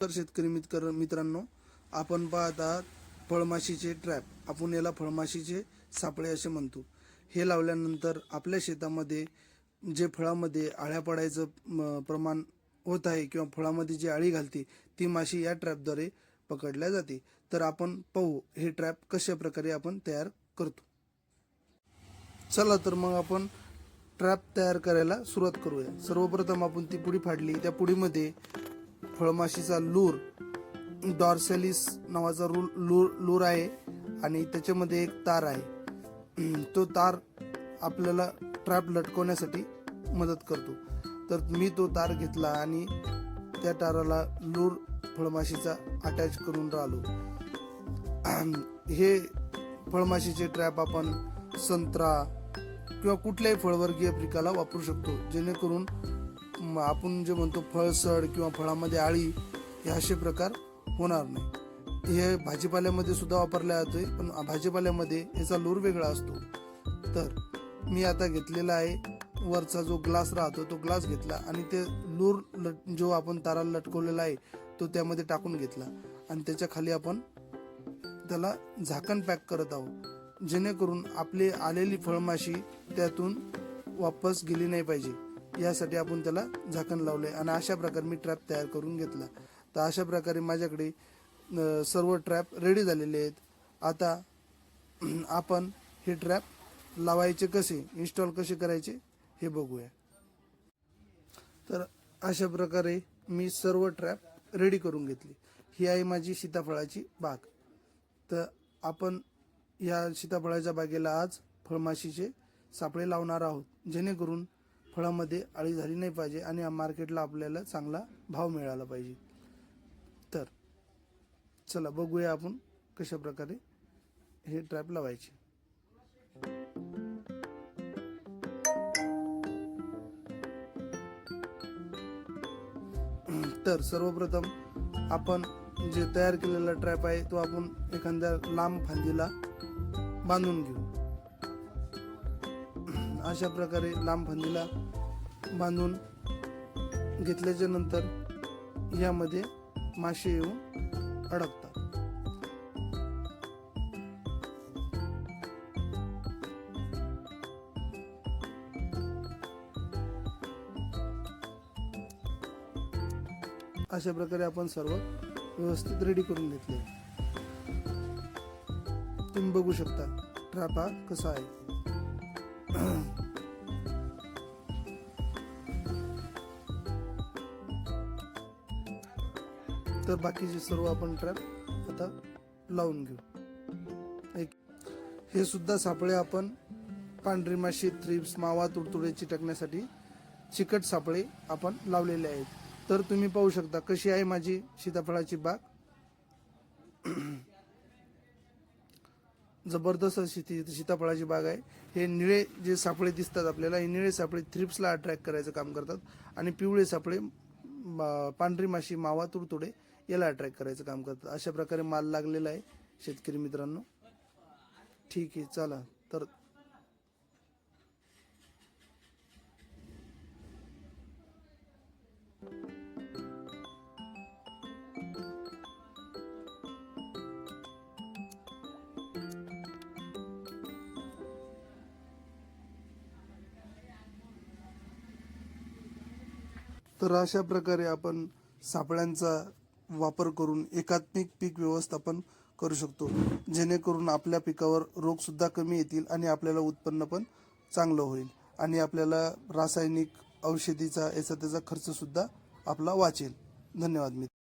तर शेतकरी मित्र मित्रांनो आपण पाहत आहात फळमाशीचे ट्रॅप आपण याला फळमाशीचे सापळे असे म्हणतो. हे लावल्यानंतर आपल्या शेतामध्ये जे फळामध्ये आळ्या पडायचं प्रमाण होत आहे किंवा फळामध्ये जी आळी घालते ती माशी या ट्रॅपद्वारे पकडल्या जाते. तर आपण पाहू हे ट्रॅप कशा प्रकारे आपण तयार करतो. चला तर मग आपण ट्रॅप तयार करायला सुरुवात करूया. सर्वप्रथम आपण ती पुडी फाडली. त्या पुडीमध्ये फळमाशीचा लूर डॉर्सेलिस नावाचा रूल लूर लूर आहे आणि त्याच्यामध्ये एक तार आहे. तो तार आपल्याला ट्रॅप लटकवण्यासाठी मदत करतो. तर मी तो तार घेतला आणि त्या ताराला लूर फळमाशीचा अटॅच करून राहिलो. हे फळमाशीचे ट्रॅप आपण संत्रा किंवा कुठल्याही फळवर्गीय पिकाला वापरू शकतो. जेणेकरून आपण जे म्हणतो फळसड किंवा फळामध्ये आळी हे असे प्रकार होणार नाही. हे भाजीपाल्यामध्ये सुद्धा वापरला जातोय पण भाजीपाल्यामध्ये याचा लूर वेगळा असतो. तर मी आता घेतलेला आहे वरचा जो ग्लास राहतो तो ग्लास घेतला आणि ते लूर लट जो आपण ताराला लटकवलेला आहे तो त्यामध्ये टाकून घेतला. आणि त्याच्याखाली आपण त्याला झाकण पॅक करत आहोत. जेणेकरून आपली आलेली फळमाशी त्यातून वापस गेली नाही पाहिजे. यासाठी आपण त्याला झाकण लावले आणि अशा प्रकारे मी ट्रॅप तयार करून घेतला. तर अशा प्रकारे माझ्याकडे सर्व ट्रॅप रेडी झालेले आहेत. आता आपण हे ट्रॅप लावायचे कसे इन्स्टॉल कसे करायचे हे बघूया. तर अशा प्रकारे मी सर्व ट्रॅप रेडी करून घेतली. ही आहे माझी सीताफळाची बाग. तर आपण या सीताफळाच्या बागेला आज फळमाशीचे सापळे लावणार आहोत. जेणेकरून फळामध्ये आळी झाली नाही पाहिजे आणि मार्केटला आपल्याला चांगला भाव मिळाला पाहिजे. तर चला बघूया आपण कशा प्रकारे हे ट्रॅप लावायचे. तर सर्वप्रथम आपण जे तयार केलेला ट्रॅप आहे तो आपण एखाद्या लांब फांदीला बांधून घेऊ. अशा प्रकारे लांब फांदीला बांधून घेतल्याच्या नंतर यामध्ये मासे येऊन अडकतात. अशा प्रकारे आपण सर्व व्यवस्थित रेडी करून घेतले. तुम्ही बघू शकता ट्रॅप हा कसा आहे. तर बाकीचे सर्व आपण ट्रॅप आता लावून घेऊ. एक हे सुद्धा सापळे आपण पांढरी माशी थ्रिप्स मावा तुडतुडे चिटकण्यासाठी चिकट सापळे आपण लावलेले आहेत. तर तुम्ही पाहू शकता कशी आहे माझी सीताफळाची बाग. जबरदस्त अशी ती सीताफळाची बाग आहे. हे निळे जे सापळे दिसतात आपल्याला हे निळे सापळे थ्रिप्सला अट्रॅक्ट करायचं काम करतात आणि पिवळे सापळे पांढरी माशी मावा तुडतुडे याला अट्रॅक्ट करायचं काम करतात. अशा प्रकारे माल लागलेला आहे शेतकरी मित्रांनो. ठीक आहे चला. तर तर अशा प्रकारे आपण सापळ्यांचा वापर करून एकात्मिक पीक व्यवस्थापन करू शकतो. जेणेकरून आपल्या पिकावर रोगसुद्धा कमी येतील आणि आपल्याला उत्पन्न पण चांगलं होईल. आणि आपल्याला रासायनिक औषधीचा याचा त्याचा खर्चसुद्धा आपला वाचेल. धन्यवाद मित्र.